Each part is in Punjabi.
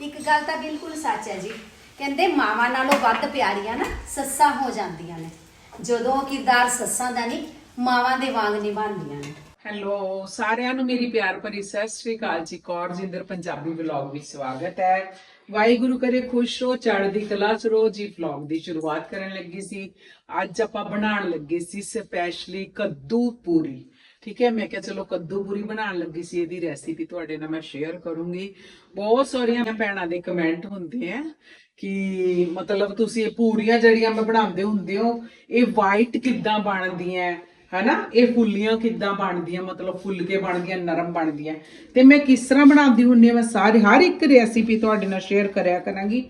ਇੱਕ ਗੱਲ ਤਾਂ ਬਿਲਕੁਲ ਸੱਚ ਹੈ ਜੀ। ਕਹਿੰਦੇ ਮਾਵਾਂ ਨਾਲੋਂ ਵੱਧ ਪਿਆਰੀਆਂ ਨਾ ਸੱਸਾਂ ਹੋ ਜਾਂਦੀਆਂ ਨੇ। ਜਦੋਂ ਕਿਰਦਾਰ ਸੱਸਾਂ ਦਾ ਨਹੀਂ, ਮਾਵਾਂ ਦੇ ਵਾਂਗ ਨਿਭਾਉਂਦੀਆਂ ਨੇ। ਹੈਲੋ, ਸਾਰਿਆਂ ਨੂੰ ਮੇਰੀ ਪਿਆਰ ਭਰੀ ਸਤਿ ਸ੍ਰੀ ਅਕਾਲ ਜੀ। ਕੌਰ ਜਿੰਦਰ, ਪੰਜਾਬੀ ਵਲੌਗ ਵਿੱਚ ਸਵਾਗਤ ਹੈ। ਵਾਹਿਗੁਰੂ ਕਰੇ ਖੁਸ਼ ਰਹੋ, ਚੜ੍ਹਦੀ ਕਲਾ ਚ ਰਹੋ। ਜੀ ਵਲੌਗ ਦੀ ਸ਼ੁਰੂਆਤ ਕਰਨ ਲੱਗੀ ਸੀ। ਅੱਜ ਆਪਾਂ ਬਣਾਉਣ ਲੱਗੇ ਸੀ ਸਪੈਸ਼ਲੀ ਕੱਦੂ ਪੂਰੀ। ਠੀਕ ਹੈ, ਮੈਂ ਕਿਹਾ ਚਲੋ ਕੱਦੂ ਪੂਰੀ ਬਣਾਉਣ ਲੱਗੀ ਸੀ ਇਹਦੀ ਰੈਸਿਪੀ ਤੁਹਾਡੇ ਨਾਲ ਮੈਂ ਸ਼ੇਅਰ ਕਰੂੰਗੀ। ਬਹੁਤ ਸਾਰੀਆਂ ਭੈਣਾਂ ਦੇ ਕਮੈਂਟ ਹੁੰਦੇ ਆ ਕਿ ਮਤਲਬ ਤੁਸੀਂ ਇਹ ਪੂਰੀਆਂ ਜਿਹੜੀਆਂ ਮੈਂ ਬਣਾਉਂਦੇ ਹੁੰਦੇ ਹੋ, ਇਹ ਵਾਈਟ ਕਿੱਦਾਂ ਬਣਦੀਆਂ, ਹਨਾ? ਇਹ ਫੁੱਲੀਆਂ ਕਿੱਦਾਂ ਬਣਦੀਆਂ, ਮਤਲਬ ਫੁੱਲ ਕੇ ਬਣਦੀਆਂ, ਨਰਮ ਬਣਦੀਆਂ। ਤੇ ਮੈਂ ਕਿਸ ਤਰ੍ਹਾਂ ਬਣਾਉਂਦੀ ਹੁੰਨੀ ਆ, ਮੈਂ ਸਾਰੇ ਹਰ ਇੱਕ ਰੈਸਿਪੀ ਤੁਹਾਡੇ ਨਾਲ ਸ਼ੇਅਰ ਕਰਿਆ ਕਰਾਂਗੀ।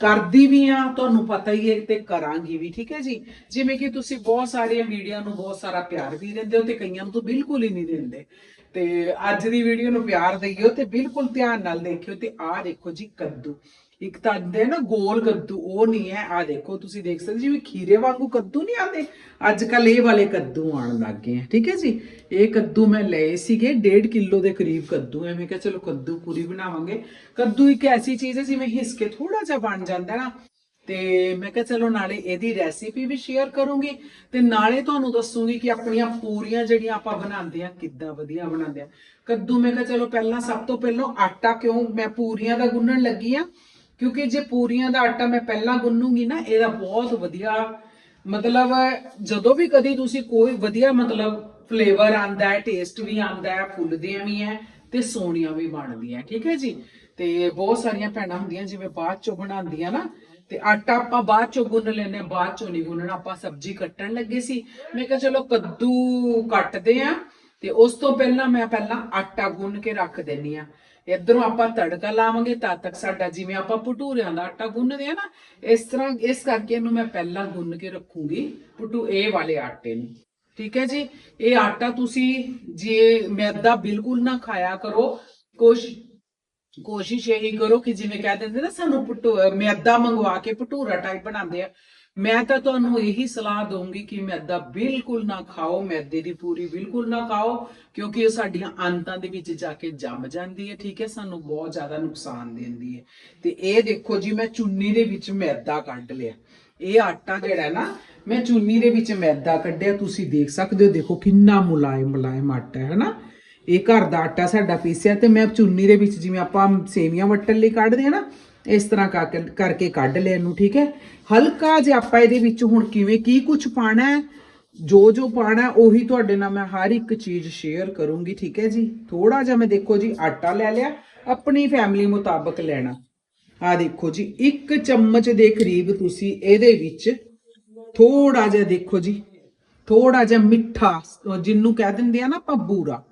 ਕਰਦੀ ਵੀ ਆ, ਤੁਹਾਨੂੰ ਪਤਾ ਹੀ ਹੈ ਤੇ ਕਰਾਂਗੀ ਵੀ, ਠੀਕ ਹੈ ਜੀ? ਜਿਵੇਂ ਕਿ ਤੁਸੀਂ ਬਹੁਤ ਸਾਰੀਆਂ ਵੀਡੀਓ ਨੂੰ ਬਹੁਤ ਸਾਰਾ ਪਿਆਰ ਵੀ ਦਿੰਦੇ ਹੋ ਤੇ ਕਈਆਂ ਨੂੰ ਤਾਂ ਬਿਲਕੁਲ ਹੀ ਨਹੀਂ ਦਿੰਦੇ। ਤੇ ਅੱਜ ਦੀ ਵੀਡੀਓ ਨੂੰ ਪਿਆਰ ਦਈਓ ਤੇ ਬਿਲਕੁਲ ਧਿਆਨ ਨਾਲ ਦੇਖਿਓ ਤੇ ਆਹ ਦੇਖੋ ਜੀ, ਕੱਦੂ। ਇੱਕ ਤਾਂ ਆਂਦੇ ਨਾ ਗੋਲ ਕੱਦੂ, ਉਹ ਨਹੀਂ ਹੈ। ਆ ਦੇਖੋ, ਤੁਸੀਂ ਦੇਖ ਸਕਦੇ ਜਿਵੇਂ ਖੀਰੇ ਵਾਂਗੂ ਕੱਦੂ ਨਹੀਂ ਆਉਂਦੇ। ਅੱਜ ਕੱਲ ਇਹ ਵਾਲੇ ਕੱਦੂ ਆਣ ਲੱਗ ਗਏ ਆ, ਠੀਕ ਹੈ ਜੀ? ਇਹ ਕੱਦੂ ਮੈਂ ਲਏ ਸੀਗੇ 1.5 ਕਿਲੋ ਦੇ ਕਰੀਬ ਕੱਦੂ ਹੈ ਮੈਂ ਕਿਹਾ, ਚਲੋ ਕੱਦੂ ਪੂਰੀ ਬਣਾਵਾਂਗੇ। ਕੱਦੂ ਇੱਕ ਐਸੀ ਚੀਜ਼ ਹੈ, ਜਿਵੇਂ ਹਿਸ ਕੇ ਥੋੜਾ ਜਿਹਾ ਬਣ ਜਾਂਦਾ ਨਾ। ਤੇ ਮੈਂ ਕਿਹਾ, ਚਲੋ ਨਾਲੇ ਇਹਦੀ ਰੈਸਿਪੀ ਵੀ ਸ਼ੇਅਰ ਕਰੂੰਗੀ। ਤੇ ਨਾਲੇ ਤੁਹਾਨੂੰ ਦੱਸੂਗੀ ਕਿ ਆਪਣੀਆਂ ਪੂਰੀਆਂ ਜਿਹੜੀਆਂ ਆਪਾਂ ਬਣਾਉਂਦੇ ਆ, ਕਿੱਦਾਂ ਵਧੀਆ ਬਣਾਉਂਦੇ ਆ। ਕੱਦੂ ਮੈਂ ਕਿਹਾ, ਚਲੋ ਪਹਿਲਾਂ ਸਭ ਤੋਂ ਪਹਿਲਾਂ ਆਟਾ ਕਿਉਂ ਮੈਂ ਪੂਰੀਆਂ ਦਾ ਗੁੰਨਣ ਲੱਗੀ ਆ। ਕਿਉਂਕਿ ਜੇ ਪੂਰੀਆਂ ਦਾ ਆਟਾ ਮੈਂ ਪਹਿਲਾਂ ਗੁੰਨੂਗੀ ਨਾ ਇਹਦਾ ਬਹੁਤ ਵਧੀਆ ਮਤਲਬ ਜਦੋਂ ਵੀ ਕਦੀ ਤੁਸੀਂ ਕੋਈ ਵਧੀਆ ਮਤਲਬ ਫਲੇਵਰ ਆਂਦਾ ਹੈ ਟੇਸਟ ਵੀ ਆਂਦਾ ਹੈ ਫੁੱਲਦੀਆਂ ਵੀ ਹੈ ਤੇ ਸੋਹਣੀਆਂ ਵੀ ਬਣਦੀਆਂ ਠੀਕ ਹੈ ਜੀ? ਤੇ ਬਹੁਤ ਸਾਰੀਆਂ ਭੈਣਾਂ ਹੁੰਦੀਆਂ ਜਿਵੇਂ ਬਾਅਦ ਚੋਂ ਬਣਾਉਂਦੀਆਂ ਨਾ ਤੇ ਆਟਾ ਆਪਾਂ ਬਾਅਦ ਚੋਂ ਗੁੰਨ ਲੈਨੇ ਆਂ, ਬਾਅਦ ਚੋਂ ਨਹੀਂ ਗੁੰਨਣਾ ਆਪਾਂ ਸਬਜ਼ੀ ਕੱਟਣ ਲੱਗੇ ਸੀ। ਮੈਂ ਕਿਹਾ ਚਲੋ ਕੱਦੂ ਕੱਟਦੇ ਆ ਤੇ ਉਸ ਤੋਂ ਪਹਿਲਾਂ ਮੈਂ ਪਹਿਲਾਂ ਆਟਾ ਗੁੰਨ ਕੇ ਰੱਖ ਦਿੰਨੀ ਆ ਇਧਰੋਂ ਆਪਾਂ ਤੜਕਾ ਲਾਵਾਂਗੇ, ਤਦ ਤੱਕ ਸਾਡਾ ਜਿਵੇਂ ਆਪਾਂ ਭਟੂਰਿਆਂ ਦਾ ਆਟਾ ਗੁੰਨਦੇ ਆ ਨਾ, ਇਸ ਤਰ੍ਹਾਂ ਇਸ ਕਰਕੇ ਇਹਨੂੰ ਮੈਂ ਪਹਿਲਾਂ ਗੁੰਨ ਕੇ ਰੱਖੂੰਗੀ, ਭਟੂ ਇਹ ਵਾਲੇ ਆਟੇ ਨੂੰ। ਠੀਕ ਹੈ ਜੀ? ਇਹ ਆਟਾ ਤੁਸੀਂ ਜੇ ਮੈਦਾ ਬਿਲਕੁਲ ਨਾ ਖਾਇਆ ਕਰੋ, ਕੋਸ਼, ਕੋਸ਼ਿਸ਼ ਇਹੀ ਕਰੋ ਕਿ ਜਿਵੇਂ ਕਹਿ ਦਿੰਦੇ ਨਾ, ਸਾਨੂੰ ਭਟੂ, ਮੈਦਾ ਮੰਗਵਾ ਕੇ ਭਟੂਰਾ ਟਾਈਪ ਬਣਾਉਂਦੇ ਆ। ਮੈਂ ਤਾਂ ਤੁਹਾਨੂੰ ਇਹੀ ਸਲਾਹ ਦਊਂਗੀ ਕਿ ਮੈਦਾ ਬਿਲਕੁਲ ਨਾ ਖਾਓ, ਮੈਦੇ ਦੀ ਪੂਰੀ ਬਿਲਕੁਲ ਨਾ ਖਾਓ, ਕਿਉਂਕਿ ਇਹ ਸਾਡੀਆਂ ਅੰਤਾਂ ਦੇ ਵਿੱਚ ਜਾ ਕੇ ਜੰਮ ਜਾਂਦੀ ਹੈ, ਠੀਕ ਹੈ? ਸਾਨੂੰ ਬਹੁਤ ਜ਼ਿਆਦਾ ਨੁਕਸਾਨ ਦਿੰਦੀ ਹੈ। ਤੇ ਇਹ ਦੇਖੋ ਜੀ, ਮੈਂ ਚੁੰਨੀ ਦੇ ਵਿੱਚ ਮੈਦਾ ਕੱਢ ਲਿਆ। ਇਹ ਆਟਾ ਜਿਹੜਾ ਨਾ, ਮੈਂ ਚੁੰਨੀ ਦੇ ਵਿੱਚ ਮੈਦਾ ਕੱਢਿਆ। ਤੁਸੀਂ ਦੇਖ ਸਕਦੇ ਹੋ, ਦੇਖੋ ਕਿੰਨਾ ਮੁਲਾਇਮ ਮੁਲਾਇਮ ਆਟਾ ਹੈ, ਹਨਾ? ਇਹ ਘਰ ਦਾ ਆਟਾ ਸਾਡਾ ਪੀਸਿਆ ਤੇ ਮੈਂ ਚੁੰਨੀ ਦੇ ਵਿੱਚ ਜਿਵੇਂ ਆਪਾਂ ਸੇਵੀਆਂ ਵੱਟਣ ਲਈ ਕੱਢਦੇ ਆ ਨਾ ਇਸ ਤਰ੍ਹਾਂ ਕਰਕੇ ਕਰਕੇ ਕੱਢ ਲਿਆ ਇਹਨੂੰ, ਠੀਕ ਹੈ? ਹਲਕਾ ਜਿਹਾ ਆਪਾਂ ਇਹਦੇ ਵਿੱਚ ਹੁਣ ਕਿਵੇਂ ਕੀ ਕੁਝ ਪਾਣਾ ਹੈ, ਜੋ ਜੋ ਪਾਣਾ ਉਹੀ ਤੁਹਾਡੇ ਨਾਲ ਮੈਂ ਹਰ ਇੱਕ ਚੀਜ਼ ਸ਼ੇਅਰ ਕਰੂੰਗੀ, ਠੀਕ ਹੈ ਜੀ? ਥੋੜਾ ਜਿਹਾ ਮੈਂ ਦੇਖੋ ਜੀ, ਆਟਾ ਲੈ ਲਿਆ, ਆਪਣੀ ਫੈਮਿਲੀ ਮੁਤਾਬਕ ਲੈਣਾ। ਆ ਦੇਖੋ ਜੀ, ਇੱਕ ਚਮਚ ਦੇ ਕਰੀਬ ਤੁਸੀਂ ਇਹਦੇ ਵਿੱਚ ਥੋੜਾ ਜਿਹਾ ਦੇਖੋ ਜੀ ਥੋੜਾ ਜਿਹਾ ਮਿੱਠਾ, ਅਹ ਜਿਹਨੂੰ ਕਹਿ ਦਿੰਦੇ ਆ ਨਾ ਆਪਾਂ ਬੂਰਾ,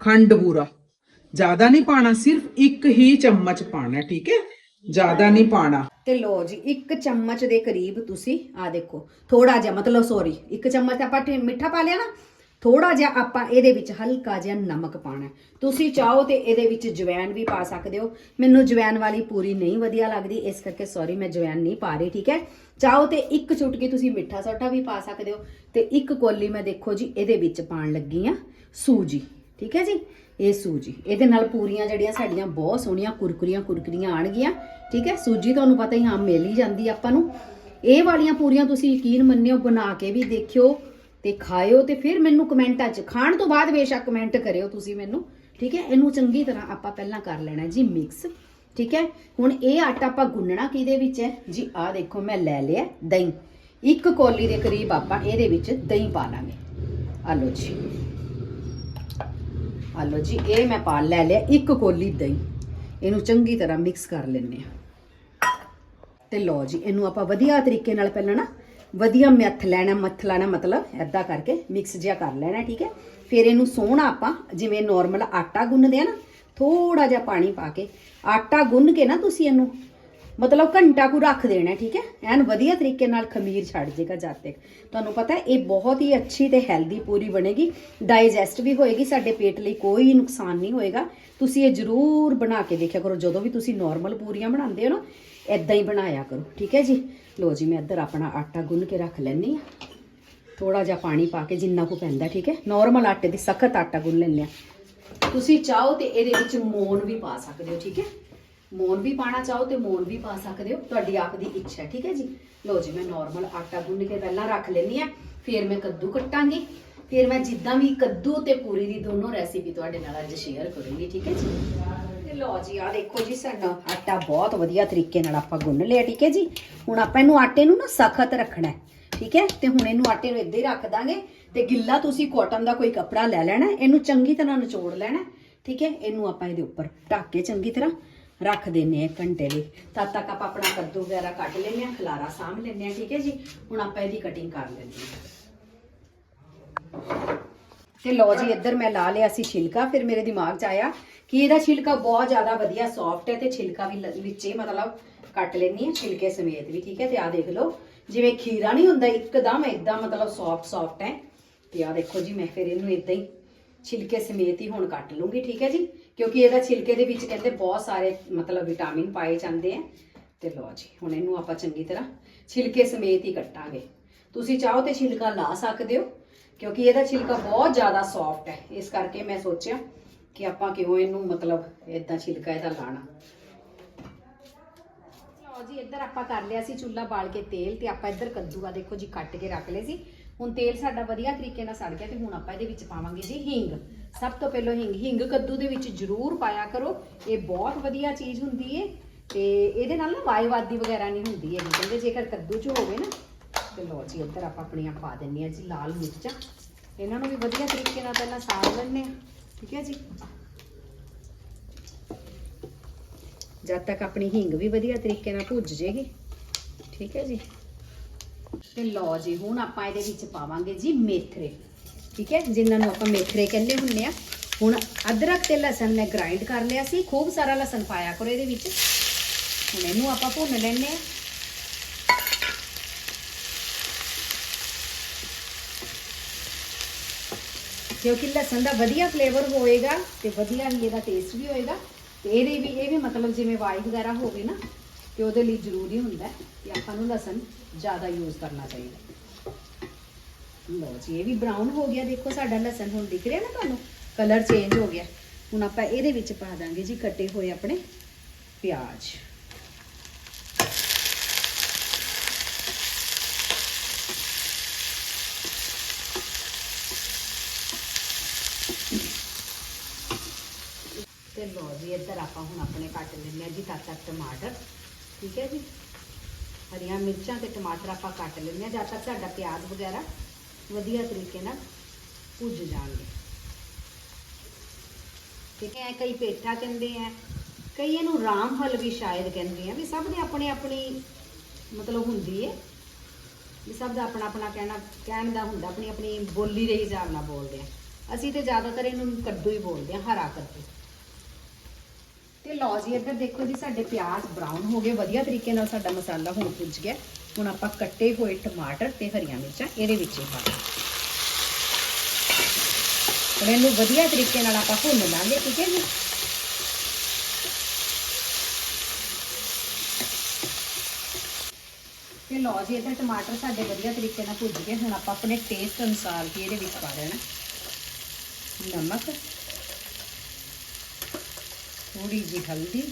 ਖੰਡ ਬੂਰਾ, ਜ਼ਿਆਦਾ ਨਹੀਂ ਪਾਣਾ, ਸਿਰਫ ਇੱਕ ਹੀ ਚਮਚ ਪਾਣਾ, ਠੀਕ ਹੈ? ਜ਼ਿਆਦਾ ਨਹੀਂ ਪਾਣਾ ਤੇ ਲੋ ਜੀ, ਇੱਕ ਚਮਚ ਦੇ ਕਰੀਬ ਤੁਸੀਂ ਆ ਦੇਖੋ ਥੋੜਾ ਜਿਹਾ ਮਤਲਬ ਸੌਰੀ ਇੱਕ ਚਮਚ ਆਪਾਂ ਟੇ- ਮਿੱਠਾ ਪਾ ਲਿਆ ਨਾ ਥੋੜਾ ਜਿਹਾ ਆਪਾਂ ਇਹਦੇ ਵਿੱਚ ਹਲਕਾ ਜਿਹਾ ਨਮਕ ਪਾਣਾ ਹੈ। ਤੁਸੀਂ ਚਾਹੋ ਤੇ ਇਹਦੇ ਵਿੱਚ ਜਵੈਨ ਵੀ ਪਾ ਸਕਦੇ ਹੋ। ਮੈਨੂੰ ਜਵੈਨ ਵਾਲੀ ਪੂਰੀ ਨਹੀਂ ਵਧੀਆ ਲੱਗਦੀ, ਇਸ ਕਰਕੇ ਸੌਰੀ ਮੈਂ ਜਵੈਨ ਨਹੀਂ ਪਾ ਰਹੀ, ਠੀਕ ਹੈ? ਚਾਹੋ ਤੇ ਇੱਕ ਚੁਟਕੀ ਤੁਸੀਂ ਮਿੱਠਾ ਸੋਟਾ ਵੀ ਪਾ ਸਕਦੇ ਹੋ। ਤੇ ਇੱਕ ਕੋਲੀ ਮੈਂ ਦੇਖੋ ਜੀ, ਇਹਦੇ ਵਿੱਚ ਪਾਣ ਲੱਗੀ ਆ ਸੂਜੀ, ਠੀਕ ਹੈ ਜੀ? ਇਹ ਸੂਜੀ। ਇਹਦੇ ਨਾਲ ਪੂਰੀਆਂ ਜਿਹੜੀਆਂ ਸਾਡੀਆਂ ਬਹੁਤ ਸੋਹਣੀਆਂ ਕੁਰਕਰੀਆਂ ਕੁਰਕਰੀਆਂ ਆਣਗੀਆਂ, ਠੀਕ ਹੈ? ਸੂਜੀ ਤੁਹਾਨੂੰ ਪਤਾ ਹੀ ਹਾਂ, ਮਿਲ ਹੀ ਜਾਂਦੀ ਆਪਾਂ ਨੂੰ। ਇਹ ਵਾਲੀਆਂ ਪੂਰੀਆਂ ਤੁਸੀਂ ਯਕੀਨ ਮੰਨਿਓ, ਬਣਾ ਕੇ ਵੀ ਦੇਖਿਓ ਤੇ ਖਾਇਓ ਤੇ ਫਿਰ ਮੈਨੂੰ ਕਮੈਂਟਾਂ 'ਚ, ਖਾਣ ਤੋਂ ਬਾਅਦ ਬੇਸ਼ੱਕ ਕਮੈਂਟ ਕਰਿਓ ਤੁਸੀਂ ਮੈਨੂੰ, ਠੀਕ ਹੈ? ਇਹਨੂੰ ਚੰਗੀ ਤਰ੍ਹਾਂ ਆਪਾਂ ਪਹਿਲਾਂ ਕਰ ਲੈਣਾ ਜੀ ਮਿਕਸ, ਠੀਕ ਹੈ? ਹੁਣ ਇਹ ਆਟਾ ਆਪਾਂ ਗੁੰਨਣਾ ਕਿਹਦੇ ਵਿੱਚ ਹੈ? ਜੀ ਆਹ ਦੇਖੋ, ਮੈਂ ਲੈ ਲਿਆ ਦਹੀਂ। ਇੱਕ ਕੋਲੀ ਦੇ ਕਰੀਬ ਆਪਾਂ ਇਹਦੇ ਵਿੱਚ ਦਹੀਂ ਪਾ ਲਾਂਗੇ। ਆ ਲਓ ਜੀ। ਆ ਲਓ ਜੀ, ਇਹ ਮੈਂ ਪਾ ਲੈ ਲਿਆ, ਇੱਕ ਕੋਲੀ ਦਹੀਂ। ਇਹਨੂੰ ਚੰਗੀ ਤਰ੍ਹਾਂ ਮਿਕਸ ਕਰ ਲੈਣੇ ਆ ਤੇ ਲਓ ਜੀ, ਇਹਨੂੰ ਆਪਾਂ ਵਧੀਆ ਤਰੀਕੇ ਨਾਲ ਪਹਿਲਾਂ ਨਾ, ਵਧੀਆ ਮੱਥ ਲੈਣਾ ਮੱਥ ਲੈਣਾ, ਮਤਲਬ ਐਦਾਂ ਕਰਕੇ ਮਿਕਸ ਜਿਹਾ ਕਰ ਲੈਣਾ, ਠੀਕ ਹੈ? ਫਿਰ ਇਹਨੂੰ ਸੋਹਣਾ ਆਪਾਂ, ਜਿਵੇਂ ਨਾਰਮਲ ਆਟਾ ਗੁੰਨਦੇ ਆ ਨਾ ਥੋੜਾ ਜਿਹਾ ਪਾਣੀ ਪਾ ਕੇ, ਆਟਾ ਗੁੰਨ ਕੇ ਨਾ ਤੁਸੀਂ ਇਹਨੂੰ ਮਤਲਬ ਘੰਟਾ ਕੁ ਰੱਖ ਦੇਣਾ, ਠੀਕ ਹੈ? ਐਨ ਵਧੀਆ ਤਰੀਕੇ ਨਾਲ ਖਮੀਰ ਛੱਡ ਜੇਗਾ ਜਦ ਤੱਕ। ਤੁਹਾਨੂੰ ਪਤਾ ਇਹ ਬਹੁਤ ਹੀ ਅੱਛੀ ਤੇ ਹੈਲਦੀ ਪੂਰੀ ਬਣੇਗੀ। ਡਾਈਜੈਸਟ ਵੀ ਹੋਏਗੀ, ਸਾਡੇ ਪੇਟ ਲਈ ਕੋਈ ਨੁਕਸਾਨ ਨਹੀਂ ਹੋਏਗਾ। ਤੁਸੀਂ ਇਹ ਜ਼ਰੂਰ ਬਣਾ ਕੇ ਦੇਖਿਆ ਕਰੋ, ਜਦੋਂ ਵੀ ਤੁਸੀਂ ਨਾਰਮਲ ਪੂਰੀਆਂ ਬਣਾਉਂਦੇ ਹੋ ਨਾ ਐਦਾਂ ਹੀ ਬਣਾਇਆ ਕਰੋ, ਠੀਕ ਹੈ ਜੀ? ਲੋ ਜੀ, ਮੈਂ ਇੱਧਰ ਆਪਣਾ ਆਟਾ ਗੁੰਨ ਕੇ ਰੱਖ ਲੈਣੀ ਆ ਥੋੜਾ ਜਿਹਾ ਪਾਣੀ ਪਾ ਕੇ ਜਿੰਨਾ ਕੁ ਪੈਂਦਾ, ਠੀਕ ਹੈ? ਨਾਰਮਲ ਆਟੇ ਦੀ ਸਖਤ ਆਟਾ ਗੁੰਨ ਲੈਂਦੇ ਆ ਤੁਸੀਂ ਚਾਹੋ ਤੇ ਇਹਦੇ ਵਿੱਚ ਮੋਨ ਵੀ ਪਾ ਸਕਦੇ ਹੋ, ਠੀਕ ਹੈ? ਮੋਨ ਵੀ ਪਾਣਾ ਚਾਹੋ ਤੇ ਮੋਨ ਵੀ ਪਾ ਸਕਦੇ ਹੋ। ਤੁਹਾਡੀ ਆਪ ਦੀ ਇੱਛਾ ਹੈ, ਠੀਕ ਹੈ ਜੀ? ਲਓ ਜੀ, ਮੈਂ ਨਾਰਮਲ ਆਟਾ ਗੁੰਨ ਕੇ ਪਹਿਲਾਂ ਰੱਖ ਲੈਣੀ ਆ ਫਿਰ ਮੈਂ ਕੱਦੂ ਕੱਟਾਂਗੀ। ਫਿਰ ਮੈਂ ਜਿੱਦਾਂ ਵੀ ਕੱਦੂ ਤੇ ਪੂਰੀ ਦੀ ਦੋਨੋਂ ਰੈਸਿਪੀ ਤੁਹਾਡੇ ਨਾਲ ਅੱਜ ਸ਼ੇਅਰ ਕਰੂੰਗੀ, ਠੀਕ ਹੈ ਜੀ? ਤੇ ਲਓ ਜੀ ਆ ਦੇਖੋ ਜੀ, ਸਾਡਾ ਆਟਾ ਬਹੁਤ ਵਧੀਆ ਤਰੀਕੇ ਨਾਲ ਆਪਾਂ ਗੁੰਨ ਲਿਆ, ਠੀਕ ਹੈ ਜੀ? ਹੁਣ ਆਪਾਂ ਇਹਨੂੰ ਆਟੇ ਨੂੰ ਨਾ ਸਖਤ ਰੱਖਣਾ ਹੈ, ਠੀਕ ਹੈ? ਤੇ ਹੁਣ ਇਹਨੂੰ ਆਟੇ ਨੂੰ ਇੱਦਾਂ ਹੀ ਰੱਖ ਦਾਂਗੇ। ਤੇ ਗਿੱਲਾ ਤੁਸੀਂ ਕਾਟਨ ਦਾ ਕੋਈ ਕੱਪੜਾ ਲੈ ਲੈਣਾ ਇਹਨੂੰ ਚੰਗੀ ਤਰ੍ਹਾਂ ਨਿਚੋੜ ਲੈਣਾ ਠੀਕ ਹੈ? ਇਹਨੂੰ ਆਪਾਂ ਇਹਦੇ ਉੱਪਰ ਢੱਕ ਕੇ ਚੰਗੀ ਤਰ੍ਹਾਂ ਰੱਖ ਦਿੰਨੇ ਆ ਘੰਟੇ ਲਈ। ਤਦ ਤੱਕ ਆਪਾਂ ਆਪਣਾ ਕੱਦੂ ਵਗੈਰਾ ਕੱਟ ਲੈਂਦੇ ਆ ਖਲਾਰਾ ਸਾਂਭ ਲੈਂਦੇ ਆ ਠੀਕ ਹੈ ਜੀ? ਹੁਣ ਆਪਾਂ ਇਹਦੀ ਕਟਿੰਗ ਕਰ ਲੈਂਦੇ ਹਾਂ। ਤੇ ਲਓ ਜੀ, ਇੱਧਰ ਮੈਂ ਲਾ ਲਿਆ ਸੀ ਛਿਲਕਾ, ਫਿਰ ਮੇਰੇ ਦਿਮਾਗ 'ਚ ਆਇਆ ਕਿ ਇਹਦਾ ਛਿਲਕਾ ਬਹੁਤ ਜ਼ਿਆਦਾ ਵਧੀਆ ਸੌਫਟ ਹੈ ਤੇ ਛਿਲਕਾ ਵੀ ਵਿੱਚ ਵਿੱਚੇ ਮਤਲਬ ਕੱਟ ਲੈਣੀ ਹੈ ਛਿਲਕੇ ਸਮੇਤ ਵੀ, ਠੀਕ ਹੈ? ਤੇ ਆਹ ਦੇਖ ਲਓ, ਜਿਵੇਂ ਖੀਰਾ ਨਹੀਂ ਹੁੰਦਾ, ਇੱਕਦਮ ਇਦਾਂ ਮਤਲਬ ਸੌਫਟ ਸੌਫਟ ਹੈ। ਤੇ ਆਹ ਦੇਖੋ ਜੀ, ਮੈਂ ਫਿਰ ਇਹਨੂੰ ਇਦਾਂ ਹੀ ਛਿਲਕੇ ਸਮੇਤ ਹੀ ਹੁਣ ਕੱਟ ਲੂੰਗੀ ਠੀਕ ਹੈ ਜੀ? ਕਿਉਂਕਿ ਇਹਦਾ ਛਿਲਕੇ ਦੇ ਵਿੱਚ ਕਹਿੰਦੇ ਬਹੁਤ ਸਾਰੇ ਮਤਲਬ ਵਿਟਾਮਿਨ ਪਾਏ ਜਾਂਦੇ ਆ। ਤੇ ਲਓ ਜੀ, ਹੁਣ ਇਹਨੂੰ ਆਪਾਂ ਚੰਗੀ ਤਰ੍ਹਾਂ ਛਿਲਕੇ ਸਮੇਤ ਹੀ ਕੱਟਾਂਗੇ। ਤੁਸੀਂ ਚਾਹੋ ਤੇ ਛਿਲਕਾ ਲਾ ਸਕਦੇ ਹੋ, ਕਿਉਂਕਿ ਇਹਦਾ ਛਿਲਕਾ ਬਹੁਤ ਜ਼ਿਆਦਾ ਸੌਫਟ ਹੈ। ਇਸ ਕਰਕੇ ਮੈਂ ਸੋਚਿਆ ਕਿ ਆਪਾਂ ਕਿਉਂ ਇਹਨੂੰ ਮਤਲਬ ਇਦਾਂ ਛਿਲਕਾ ਇਹਦਾ ਲਾਣਾ। ਲਓ ਜੀ, ਇੱਧਰ ਆਪਾਂ ਕਰ ਲਿਆ ਸੀ ਚੁੱਲ੍ਹਾ ਬਾਲ ਕੇ ਤੇਲ ਤੇ ਆਪਾਂ ਇੱਧਰ ਕੱਦੂ ਆ ਦੇਖੋ ਜੀ, ਕੱਟ ਕੇ ਰੱਖ ਲਏ ਸੀ। ਹੁਣ ਤੇਲ ਸਾਡਾ ਵਧੀਆ ਤਰੀਕੇ ਨਾਲ ਸੜ ਗਿਆ ਤੇ ਹੁਣ ਆਪਾਂ ਇਹਦੇ ਵਿੱਚ ਪਾਵਾਂਗੇ ਜੀ ਹਿੰਗ। ਸਭ ਤੋਂ ਪਹਿਲਾਂ ਹਿੰਗ ਹਿੰਗ ਕੱਦੂ ਦੇ ਵਿੱਚ ਜ਼ਰੂਰ ਪਾਇਆ ਕਰੋ। ਇਹ ਬਹੁਤ ਵਧੀਆ ਚੀਜ਼ ਹੁੰਦੀ ਹੈ ਤੇ ਇਹਦੇ ਨਾਲ ਨਾ ਵਾਈਵਾਦੀ ਵਗੈਰਾ ਨਹੀਂ ਹੁੰਦੀ ਹੈ ਕਹਿੰਦੇ ਜੇਕਰ ਕੱਦੂ ਚ ਹੋਵੇ ਨਾ, ਤੇ ਲੋ ਜੀ ਇੱਧਰ ਆਪਾਂ ਆਪਣੀਆਂ ਪਾ ਦਿੰਨੇ ਆ ਜੀ, ਲਾਲ ਮਿਰਚਾਂ। ਇਹਨਾਂ ਨੂੰ ਵੀ ਵਧੀਆ ਤਰੀਕੇ ਨਾਲ ਪਹਿਲਾਂ ਸਾੜ ਲੈਣੇ ਆ ਠੀਕ ਹੈ ਜੀ? ਜਦ ਤੱਕ ਆਪਣੀ ਹਿੰਗ ਵੀ ਵਧੀਆ ਤਰੀਕੇ ਨਾਲ ਭੁੱਜ ਜੇਗੀ। ਠੀਕ ਹੈ ਜੀ? ਤੇ ਲਓ ਜੀ, ਹੁਣ ਆਪਾਂ ਇਹਦੇ ਵਿੱਚ ਪਾਵਾਂਗੇ ਜੀ ਮੇਥਰੇ ਠੀਕ ਹੈ ਜਿਨ੍ਹਾਂ ਨੂੰ ਆਪਾਂ ਮੇਥਰੇ ਕਹਿੰਦੇ ਹੁੰਦੇ ਆ। ਹੁਣ ਅਦਰਕ ਤੇ ਲਸਣ ਮੈਂ ਗ੍ਰਾਈਂਡ ਕਰ ਲਿਆ ਸੀ, ਖੂਬ ਸਾਰਾ ਲਸਣ ਪਾਇਆ ਕਰੋ ਇਹਦੇ ਵਿੱਚ। ਹੁਣ ਇਹਨੂੰ ਆਪਾਂ ਭੁੰਨ ਲੈਣੇ ਆ ਕਿਉਂਕਿ ਲਸਣ ਦਾ ਵਧੀਆ ਫਲੇਵਰ ਹੋਏਗਾ ਤੇ ਵਧੀਆ ਹੀ ਇਹਦਾ ਟੇਸਟ ਵੀ ਹੋਏਗਾ। ਤੇ ਇਹਦੇ ਵੀ, ਇਹ ਵੀ ਮਤਲਬ ਜਿਵੇਂ ਵਾਈ ਵਗੈਰਾ ਹੋਵੇ ਨਾ, ਤੇ ਉਹਦੇ ਲਈ ਜ਼ਰੂਰੀ ਹੁੰਦਾ ਹੈ ਕਿ ਆਪਾਂ ਨੂੰ ਲਸਣ ਜ਼ਿਆਦਾ ਯੂਜ਼ ਕਰਨਾ ਚਾਹੀਦਾ। ਲਓ ਜੀ, ਇਹ ਵੀ ਬਰਾਊਨ ਹੋ ਗਿਆ, ਦੇਖੋ ਸਾਡਾ ਲਸਣ ਹੁਣ ਦਿਖ ਰਿਹਾ ਨਾ ਤੁਹਾਨੂੰ? ਕਲਰ ਚੇਂਜ ਹੋ ਗਿਆ। ਹੁਣ ਆਪਾਂ ਇਹਦੇ ਵਿੱਚ ਪਾ ਦਾਂਗੇ ਜੀ ਕੱਟੇ ਹੋਏ ਆਪਣੇ ਪਿਆਜ਼। ਤੇ ਲਓ ਜੀ, ਇੱਧਰ ਆਪਾਂ ਹੁਣ ਆਪਣੇ ਕੱਟ ਲੈਂਦੇ ਆ ਜੀ ਤਦ ਤੱਕ ਟਮਾਟਰ। ਠੀਕ ਹੈ ਜੀ? ਹਰੀਆਂ ਮਿਰਚਾਂ ਤੇ ਟਮਾਟਰ ਆਪਾਂ ਕੱਟ ਲੈਂਦੇ ਆ ਜਦ ਤੱਕ ਸਾਡਾ ਪਿਆਜ਼ ਵਗੈਰਾ। ਵਧੀਆ ਤਰੀਕੇ ਨਾਲ ਭੁੱਜ ਜਾਣਗੇ। ਠੀਕ ਹੈ, ਕਈ ਪੇਠਾ ਕਹਿੰਦੇ ਆ, ਕਈ ਇਹਨੂੰ ਰਾਮ ਫਲ ਵੀ ਸ਼ਾਇਦ ਕਹਿੰਦੇ ਆ, ਵੀ ਸਭ ਦੇ ਆਪਣੇ ਆਪਣੀ ਮਤਲਬ ਹੁੰਦੀ ਹੈ ਵੀ ਸਭ ਦਾ ਆਪਣਾ ਆਪਣਾ ਕਹਿਣਾ, ਕਹਿਣ ਦਾ ਹੁੰਦਾ, ਆਪਣੀ ਆਪਣੀ ਬੋਲੀ ਦੇ ਹਿਸਾਬ ਨਾਲ ਬੋਲਦੇ ਆ। ਅਸੀਂ ਤੇ ਜ਼ਿਆਦਾਤਰ ਇਹਨੂੰ ਕੱਦੂ ਹੀ ਬੋਲਦੇ ਆ, ਹਰਾ ਕੱਦੂ। ਤੇ ਲਓ ਜੀ, ਇੱਧਰ ਦੇਖੋ ਜੀ, ਸਾਡੇ ਪਿਆਜ਼ ਬਰਾਊਨ ਹੋ ਗਏ, ਵਧੀਆ ਤਰੀਕੇ ਨਾਲ ਸਾਡਾ ਮਸਾਲਾ ਹੁਣ ਪੁੱਜ ਗਿਆ। ਹੁਣ ਆਪਾਂ ਕੱਟੇ ਹੋਏ ਟਮਾਟਰ ਤੇ ਹਰੀਆਂ ਮਿਰਚਾਂ, ਇਹਦੇ ਵਿੱਚ ਹੀ ਪਾ ਦਾਂਗੇ ਹੁਣ ਇਹਨੂੰ ਵਧੀਆ ਤਰੀਕੇ ਨਾਲ ਆਪਾਂ ਭੁੰਨ ਲਾਂਗੇ, ਠੀਕ ਹੈ ਜੀ? ਤੇ ਲਓ ਜੀ, ਇੱਧਰ ਟਮਾਟਰ ਸਾਡੇ ਵਧੀਆ ਤਰੀਕੇ ਨਾਲ ਭੁੱਜ ਗਏ। ਹੁਣ ਆਪਾਂ ਆਪਣੇ ਟੇਸਟ ਅਨੁਸਾਰ ਹੀ ਇਹਦੇ ਵਿੱਚ ਪਾ ਦੇਣਾ। ਨਮਕ ਥੋੜੀ ਜਿਹੀ ਹਲਦੀ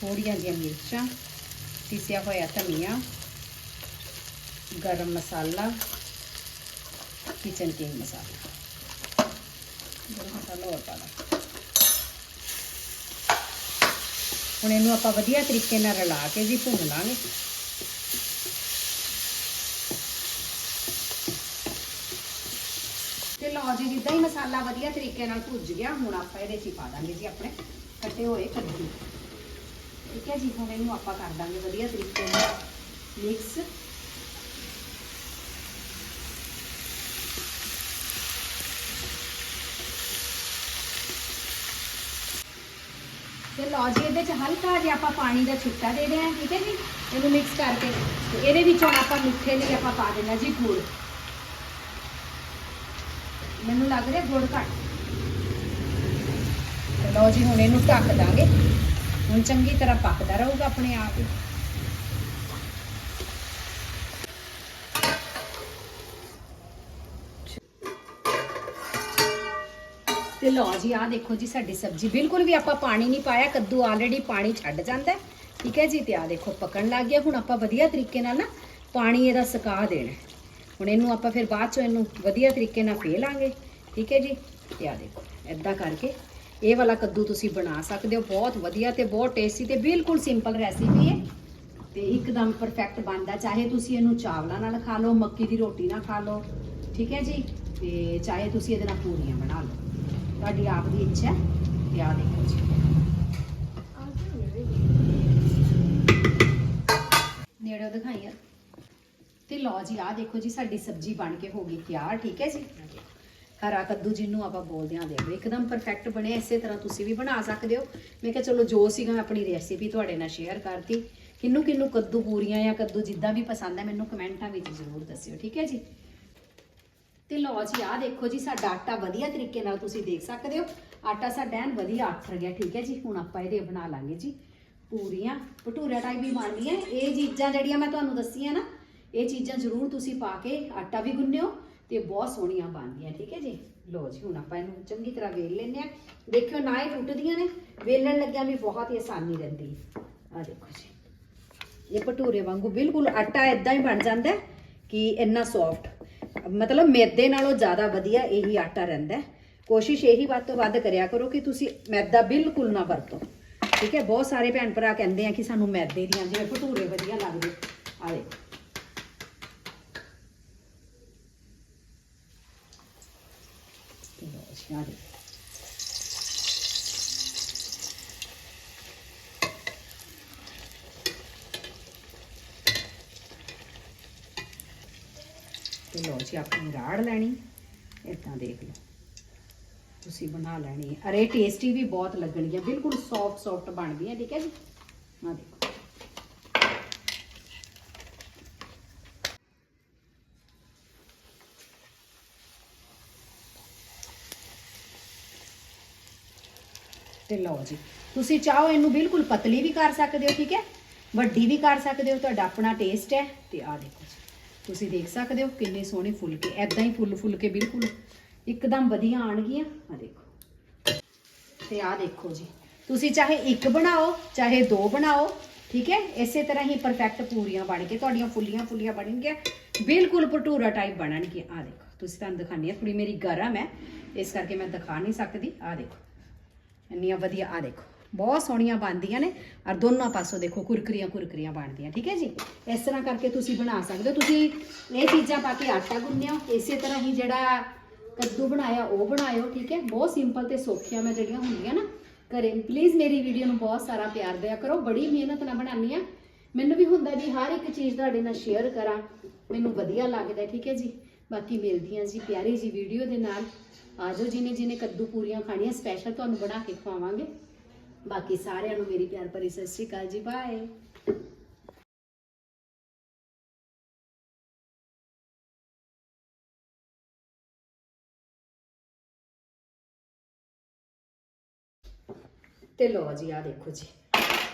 ਥੋੜੀਆਂ ਜਿਹੀਆਂ ਮਿਰਚਾਂ ਪੀਸਿਆ ਹੋਇਆ ਧਨੀਆ, ਗਰਮ ਮਸਾਲਾ ਕਿਚਨ ਕਿੰਗ ਮਸਾਲਾ। ਗਰਮ ਮਸਾਲਾ ਹੋਰ ਪਾ ਦਾਂ ਹੁਣ ਇਹਨੂੰ ਆਪਾਂ ਵਧੀਆ ਤਰੀਕੇ ਨਾਲ ਰਲਾ ਕੇ ਜੀ ਭੁੰਨ ਲਾਂਗੇ। ਤੇ ਲਓ ਜੀ, ਜਿੱਦਾਂ ਹੀ ਮਸਾਲਾ ਵਧੀਆ ਤਰੀਕੇ ਨਾਲ ਭੁੱਜ ਗਿਆ, ਹੁਣ ਆਪਾਂ ਇਹਦੇ 'ਚ ਹੀ ਪਾ ਦਾਂਗੇ ਜੀ ਆਪਣੇ ਕੱਟੇ ਹੋਏ ਕੱਦੂ ਠੀਕ ਹੈ ਜੀ, ਹੁਣ ਇਹਨੂੰ ਆਪਾਂ ਕਰ ਦਾਂਗੇ ਵਧੀਆ ਤਰੀਕੇ ਨਾਲ ਮਿਕਸ ਤੇ ਲਓ ਜੀ, ਇਹਦੇ 'ਚ ਹਲਕਾ ਜਿਹਾ ਆਪਾਂ ਪਾਣੀ ਦਾ ਛਿੱਟਾ ਦੇ ਦਿਆਂ ਠੀਕ ਹੈ ਜੀ? ਇਹਨੂੰ ਮਿਕਸ ਕਰਕੇ ਤੇ ਇਹਦੇ ਵਿੱਚ ਆਪਾਂ ਮਿੱਠੇ ਲਈ ਆਪਾਂ ਪਾ ਦੇਣਾ ਜੀ ਗੁੜ। ਮੈਨੂੰ ਲੱਗ ਰਿਹਾ ਗੁੜ ਘੱਟ। ਲਓ ਜੀ, ਹੁਣ ਇਹਨੂੰ ਢੱਕ ਦਾਂਗੇ। ਹੁਣ ਚੰਗੀ ਤਰ੍ਹਾਂ ਪੱਕਦਾ ਰਹੂਗਾ ਆਪਣੇ ਆਪ ਹੀ। ਤੇ ਲਓ ਜੀ, ਆਹ ਦੇਖੋ ਜੀ ਸਾਡੀ ਸਬਜ਼ੀ। ਬਿਲਕੁਲ ਵੀ ਆਪਾਂ ਪਾਣੀ ਨਹੀਂ ਪਾਇਆ, ਕੱਦੂ ਆਲਰੇਡੀ ਪਾਣੀ ਛੱਡ ਜਾਂਦਾ। ਠੀਕ ਹੈ ਜੀ, ਤੇ ਆਹ ਦੇਖੋ ਪਕਣ ਲੱਗ ਗਿਆ। ਹੁਣ ਆਪਾਂ ਵਧੀਆ ਤਰੀਕੇ ਨਾਲ ਨਾ ਪਾਣੀ ਇਹਦਾ ਸੁਕਾ ਦੇਣਾ। ਹੁਣ ਇਹਨੂੰ ਆਪਾਂ ਫਿਰ ਬਾਅਦ ਚੋਂ ਇਹਨੂੰ ਵਧੀਆ ਤਰੀਕੇ ਨਾਲ ਫੇਰ ਲਾਂਗੇ ਠੀਕ ਹੈ ਜੀ, ਤੇ ਆਹ ਦੇਖੋ ਐਦਾਂ ਕਰਕੇ ਇਹ ਵਾਲਾ ਕੱਦੂ ਤੁਸੀਂ ਬਣਾ ਸਕਦੇ ਹੋ, ਬਹੁਤ ਵਧੀਆ ਤੇ ਬਹੁਤ ਟੇਸਟੀ ਤੇ ਬਿਲਕੁਲ ਸਿੰਪਲ ਰੈਸਿਪੀ ਹੈ। ਤੇ ਇੱਕਦਮ ਪਰਫੈਕਟ ਬਣਦਾ, ਚਾਹੇ ਤੁਸੀਂ ਇਹਨੂੰ ਚਾਵਲਾਂ ਨਾਲ ਖਾ ਲਓ, ਮੱਕੀ ਦੀ ਰੋਟੀ ਨਾਲ ਖਾ ਲਓ, ਠੀਕ ਹੈ ਜੀ? ਤੇ ਚਾਹੇ ਤੁਸੀਂ ਇਹਦੇ ਨਾਲ ਪੂਰੀਆਂ ਬਣਾ ਲਓ। ਤੁਹਾਡੀ ਆਪ ਦੀ ਇੱਛਾ ਹੈ ਤੇ ਆਹ ਦੇਖੋ ਜੀ। ਨੇੜੇ ਦਿਖਾਈ ਯਾਰ ਤੇ ਲਓ ਜੀ, ਆਹ ਦੇਖੋ ਜੀ, ਸਾਡੀ ਸਬਜ਼ੀ ਬਣ ਕੇ ਹੋ ਗਈ ਤਿਆਰ, ਠੀਕ ਹੈ ਜੀ? ਹਰਾ ਕੱਦੂ ਜਿਹਨੂੰ ਆਪਾਂ ਬੋਲਦੇ ਹਾਂ ਦੇਖੋ ਇੱਕਦਮ ਪਰਫੈਕਟ ਬਣਿਆ ਇਸੇ ਤਰ੍ਹਾਂ ਤੁਸੀਂ ਵੀ ਬਣਾ ਸਕਦੇ ਹੋ। ਮੈਂ ਕਿਹਾ ਚਲੋ ਜੋ ਸੀਗਾ ਮੈਂ ਆਪਣੀ ਰੈਸਿਪੀ ਤੁਹਾਡੇ ਨਾਲ ਸ਼ੇਅਰ ਕਰਤੀ। ਕਿੰਨੂੰ ਕਿੰਨੂੰ ਕੱਦੂ ਪੂਰੀਆਂ ਜਾਂ ਕੱਦੂ ਜਿੱਦਾਂ ਵੀ ਪਸੰਦ ਹੈ, ਮੈਨੂੰ ਕਮੈਂਟਾਂ ਵਿੱਚ ਜ਼ਰੂਰ ਦੱਸਿਓ, ਠੀਕ ਹੈ ਜੀ? ਤੇ ਲਓ ਜੀ, ਆਹ ਦੇਖੋ ਜੀ, ਸਾਡਾ ਆਟਾ ਵਧੀਆ ਤਰੀਕੇ ਨਾਲ ਤੁਸੀਂ ਦੇਖ ਸਕਦੇ ਹੋ। ਆਟਾ ਸਾਡਾ ਐਨ ਵਧੀਆ ਆਠਰ ਗਿਆ, ਠੀਕ ਹੈ ਜੀ? ਹੁਣ ਆਪਾਂ ਇਹਦੇ ਬਣਾ ਲਾਂਗੇ ਜੀ, ਪੂਰੀਆਂ। ਭਟੂਰਾ ਟਾਈਪ ਵੀ ਬਣਦੀਆਂ ਇਹ ਚੀਜ਼ਾਂ ਜਿਹੜੀਆਂ ਮੈਂ ਤੁਹਾਨੂੰ ਦੱਸੀਆਂ ਨਾ, ਇਹ ਚੀਜ਼ਾਂ ਜ਼ਰੂਰ ਤੁਸੀਂ ਪਾ ਕੇ ਆਟਾ ਵੀ ਗੁੰਨਿਓ। ਤੇ ਬਹੁਤ ਸੋਹਣੀਆਂ ਬਣਦੀਆਂ, ਠੀਕ ਹੈ ਜੀ? ਲੋ ਜੀ, ਹੁਣ ਆਪਾਂ ਇਹਨੂੰ ਚੰਗੀ ਤਰ੍ਹਾਂ ਵੇਲ ਲੈਂਦੇ ਆ ਦੇਖਿਓ, ਨਾ ਇਹ ਟੁੱਟਦੀਆਂ ਨੇ, ਵੇਲਣ ਲੱਗਿਆ ਵੀ ਬਹੁਤ ਹੀ ਆਸਾਨੀ ਰਹਿੰਦੀ ਹੈ। ਆ ਦੇਖੋ ਜੀ। ਇਹ ਭਟੂਰੇ ਵਾਂਗੂ ਬਿਲਕੁਲ ਆਟਾ ਇਦਾਂ ਹੀ ਬਣ ਜਾਂਦਾ ਕਿ ਇੰਨਾ ਸੌਫਟ ਮਤਲਬ ਮੈਦੇ ਨਾਲੋਂ ਜ਼ਿਆਦਾ ਵਧੀਆ ਇਹੀ ਆਟਾ ਰਹਿੰਦਾ ਕੋਸ਼ਿਸ਼ ਇਹੀ ਵੱਧ ਤੋਂ ਵੱਧ ਕਰਿਆ ਕਰੋ ਕਿ ਤੁਸੀਂ ਮੈਦਾ ਬਿਲਕੁਲ ਨਾ ਵਰਤੋ। ਠੀਕ ਹੈ, ਬਹੁਤ ਸਾਰੇ ਭੈਣ ਭਰਾ ਕਹਿੰਦੇ ਆ ਕਿ ਸਾਨੂੰ ਮੈਦੇ ਦੀਆਂ ਜਿਵੇਂ ਭਟੂਰੇ ਵਧੀਆ ਲੱਗਦੇ। ਆ ਦੇਖੋ। ਤੇ ਲਓ ਜੀ, ਤੇ ਲਓ ਜੀ ਆਪਣੀ ਰਾੜ ਲੈਣੀ ਇਦਾਂ ਦੇਖ ਲਓ। ਤੁਸੀਂ ਬਣਾ ਲੈਣੀ। ਅਰੇ ਟੇਸਟੀ ਵੀ ਬਹੁਤ ਲੱਗਣਗੀਆਂ ਬਿਲਕੁਲ ਸੌਫਟ ਸੌਫਟ ਬਣਦੀਆਂ ਠੀਕ ਹੈ ਜੀ? ਆ ਦੇਖੋ। ਤੇ ਲਓ ਜੀ। ਤੁਸੀਂ ਚਾਹੋ ਇਹਨੂੰ ਬਿਲਕੁਲ ਪਤਲੀ ਵੀ ਕਰ ਸਕਦੇ ਹੋ, ਠੀਕ ਹੈ? ਵੱਡੀ ਵੀ ਕਰ ਸਕਦੇ ਹੋ, ਤੁਹਾਡਾ ਆਪਣਾ ਟੇਸਟ ਹੈ। ਤੇ ਆ ਦੇਖੋ ਜੀ। ਤੁਸੀਂ ਦੇਖ ਸਕਦੇ ਹੋ ਕਿੰਨੇ ਸੋਹਣੇ ਫੁਲਕੇ ਐਦਾਂ ਹੀ ਫੁੱਲ ਫੁੱਲ ਕੇ ਬਿਲਕੁਲ ਇੱਕਦਮ ਵਧੀਆ ਆਣਗੀਆਂ ਆ ਦੇਖੋ। ਤੇ ਆ ਦੇਖੋ ਜੀ। ਤੁਸੀਂ ਚਾਹੇ ਇੱਕ ਬਣਾਓ, ਚਾਹੇ ਦੋ ਬਣਾਓ, ਠੀਕ ਹੈ? ਇਸੇ ਤਰ੍ਹਾਂ ਹੀ ਪਰਫੈਕਟ ਪੂਰੀਆਂ ਬਣ ਕੇ ਤੁਹਾਡੀਆਂ ਫੁੱਲੀਆਂ ਫੁੱਲੀਆਂ ਬਣਨਗੀਆਂ। ਬਿਲਕੁਲ ਭਟੂਰਾ ਟਾਈਪ ਬਣਨਗੀਆਂ। ਆ ਦੇਖੋ। ਤੁਸੀਂ ਤੁਹਾਨੂੰ ਦਿਖਾਣੀ ਹੈ। ਥੋੜੀ ਮੇਰੀ ਗਰਮ ਹੈ। ਇਸ ਕਰਕੇ ਮੈਂ ਦਿਖਾ ਨਹੀਂ ਸਕਦੀ। ਆ ਦੇਖੋ। ਇੰਨੀਆਂ ਵਧੀਆ ਆ ਦੇਖੋ, ਬਹੁਤ ਸੋਹਣੀਆਂ ਬਣਦੀਆਂ ਨੇ, ਔਰ ਦੋਨੋਂ ਪਾਸੋਂ ਦੇਖੋ ਕੁਰਕਰੀਆਂ ਕੁਰਕਰੀਆਂ ਬਣਦੀਆਂ, ਠੀਕ ਹੈ ਜੀ? ਇਸ ਤਰ੍ਹਾਂ ਕਰਕੇ ਤੁਸੀਂ ਬਣਾ ਸਕਦੇ ਹੋ। ਤੁਸੀਂ ਇਹ ਚੀਜ਼ਾਂ ਪਾ ਕੇ ਆਟਾ ਗੁੰਨਿਓ ਇਸੇ ਤਰ੍ਹਾਂ ਹੀ ਜਿਹੜਾ ਕੱਦੂ ਬਣਾਇਆ, ਉਹ ਬਣਾਇਓ, ਠੀਕ ਹੈ? ਬਹੁਤ ਸਿੰਪਲ ਤੇ ਸੌਖੀਆਂ ਮੈਂ ਜਿਹੜੀਆਂ ਹੁੰਦੀਆਂ ਨਾ ਘਰੇ ਪਲੀਜ਼ ਮੇਰੀ ਵੀਡੀਓ ਨੂੰ ਬਹੁਤ ਸਾਰਾ ਪਿਆਰ ਦਿਆ ਕਰੋ, ਬੜੀ ਮਿਹਨਤ ਨਾਲ ਬਣਾਉਂਦੀ ਆ ਮੈਨੂੰ ਵੀ ਹੁੰਦਾ ਵੀ ਹਰ ਇੱਕ ਚੀਜ਼ ਤੁਹਾਡੇ ਨਾਲ ਸ਼ੇਅਰ ਕਰਾਂ, ਮੈਨੂੰ ਵਧੀਆ ਲੱਗਦਾ, ਠੀਕ ਹੈ ਜੀ? ਬਾਕੀ ਮਿਲਦੀਆਂ ਜੀ, ਪਿਆਰੀ ਜੀ ਵੀਡੀਓ ਦੇ ਨਾਲ। ਆਜੋ ਜਿਹਨੇ ਜਿਹਨੇ ਕੱਦੂ ਪੂਰੀਆਂ ਖਾਣੀਆਂ ਸਪੈਸ਼ਲ ਤੁਹਾਨੂੰ ਬਣਾ ਕੇ ਖਵਾਵਾਂਗੇ। ਬਾਕੀ ਸਾਰਿਆਂ ਨੂੰ ਮੇਰੀ ਪਿਆਰ ਭਰੀ ਸਤਿ ਸ਼੍ਰੀ ਅਕਾਲ ਜੀ ਬਾਏ ਤੇ ਲਓ ਜੀ ਆ ਦੇਖੋ ਜੀ।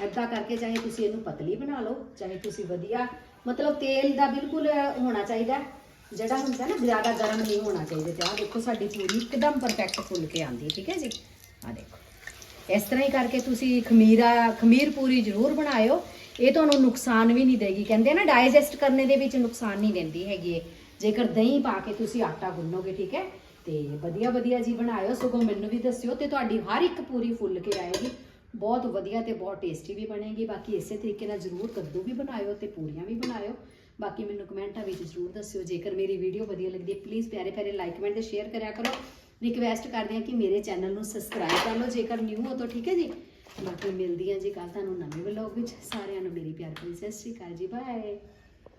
ਏਦਾਂ ਕਰਕੇ ਚਾਹੇ ਤੁਸੀਂ ਇਹਨੂੰ ਪਤਲੀ ਬਣਾ ਲਓ, ਚਾਹੇ ਤੁਸੀਂ ਵਧੀਆ। ਮਤਲਬ ਤੇਲ ਦਾ ਬਿਲਕੁਲ ਹੋਣਾ ਚਾਹੀਦਾ। ਜਿਹੜਾ ਹੁੰਦਾ ਨਾ ਜ਼ਿਆਦਾ ਗਰਮ ਨਹੀਂ ਹੋਣਾ ਚਾਹੀਦਾ ਤੇ ਆਹ ਦੇਖੋ ਸਾਡੀ ਪੂਰੀ ਇੱਕਦਮ ਪਰਫੈਕਟ ਫੁੱਲ ਕੇ ਆਂਦੀ ਹੈ, ਠੀਕ ਹੈ ਜੀ? ਆ ਦੇਖੋ। ਇਸ ਤਰ੍ਹਾਂ ਹੀ ਕਰਕੇ ਤੁਸੀਂ ਖਮੀਰਾ, ਖਮੀਰ ਪੂਰੀ ਜ਼ਰੂਰ ਬਣਾਇਓ। ਇਹ ਤੁਹਾਨੂੰ ਨੁਕਸਾਨ ਵੀ ਨਹੀਂ ਦੇਗੀ। ਕਹਿੰਦੇ ਨਾ ਡਾਈਜੈਸਟ ਕਰਨੇ ਦੇ ਵਿੱਚ ਨੁਕਸਾਨ ਨਹੀਂ ਦਿੰਦੀ ਹੈਗੀ ਇਹ। ਜੇਕਰ ਦਹੀਂ ਪਾ ਕੇ ਤੁਸੀਂ ਆਟਾ ਗੁੰਨੋਗੇ, ਠੀਕ ਹੈ? ਤੇ ਵਧੀਆ ਵਧੀਆ ਜੀ ਬਣਾਇਓ। ਸਗੋਂ ਮੈਨੂੰ ਵੀ ਦੱਸਿਓ ਤੇ ਤੁਹਾਡੀ ਹਰ ਇੱਕ ਪੂਰੀ ਫੁੱਲ ਕੇ ਆਏਗੀ। ਬਹੁਤ ਵਧੀਆ ਤੇ ਬਹੁਤ ਟੇਸਟੀ ਵੀ ਬਣੇਗੀ। ਬਾਕੀ ਇਸੇ ਤਰੀਕੇ ਨਾਲ ਜ਼ਰੂਰ ਕੱਦੂ ਵੀ ਬਣਾਇਓ ਤੇ ਪੂਰੀਆਂ ਵੀ ਬਣਾਇਓ। ਬਾਕੀ ਮੈਨੂੰ ਕਮੈਂਟਾਂ ਵਿੱਚ ਜ਼ਰੂਰ ਦੱਸਿਓ, ਜੇਕਰ ਮੇਰੀ ਵੀਡੀਓ ਵਧੀਆ ਲੱਗਦੀ ਹੈ ਪਲੀਜ਼ ਪਿਆਰੇ ਪਿਆਰੇ ਲਾਈਕ ਕਮੈਂਟ ਤੇ ਸ਼ੇਅਰ ਕਰਿਆ ਕਰੋ। ਰਿਕਵੈਸਟ ਕਰਦੇ ਹਾਂ ਕਿ ਮੇਰੇ ਚੈਨਲ ਨੂੰ ਸਬਸਕ੍ਰਾਈਬ ਕਰ ਲਓ, ਜੇਕਰ ਨਿਊ ਹੋ ਤਾਂ ਠੀਕ ਹੈ ਜੀ। ਬਾਕੀ ਮਿਲਦੀ ਹਾਂ ਜੀ ਕੱਲ ਤੁਹਾਨੂੰ ਨਵੇਂ ਵਲੌਗ ਵਿੱਚ। ਸਾਰਿਆਂ ਨੂੰ ਮੇਰੀ ਪਿਆਰ ਭਰੀ ਸਤਿ ਸ਼੍ਰੀ ਅਕਾਲ ਜੀ ਬਾਏ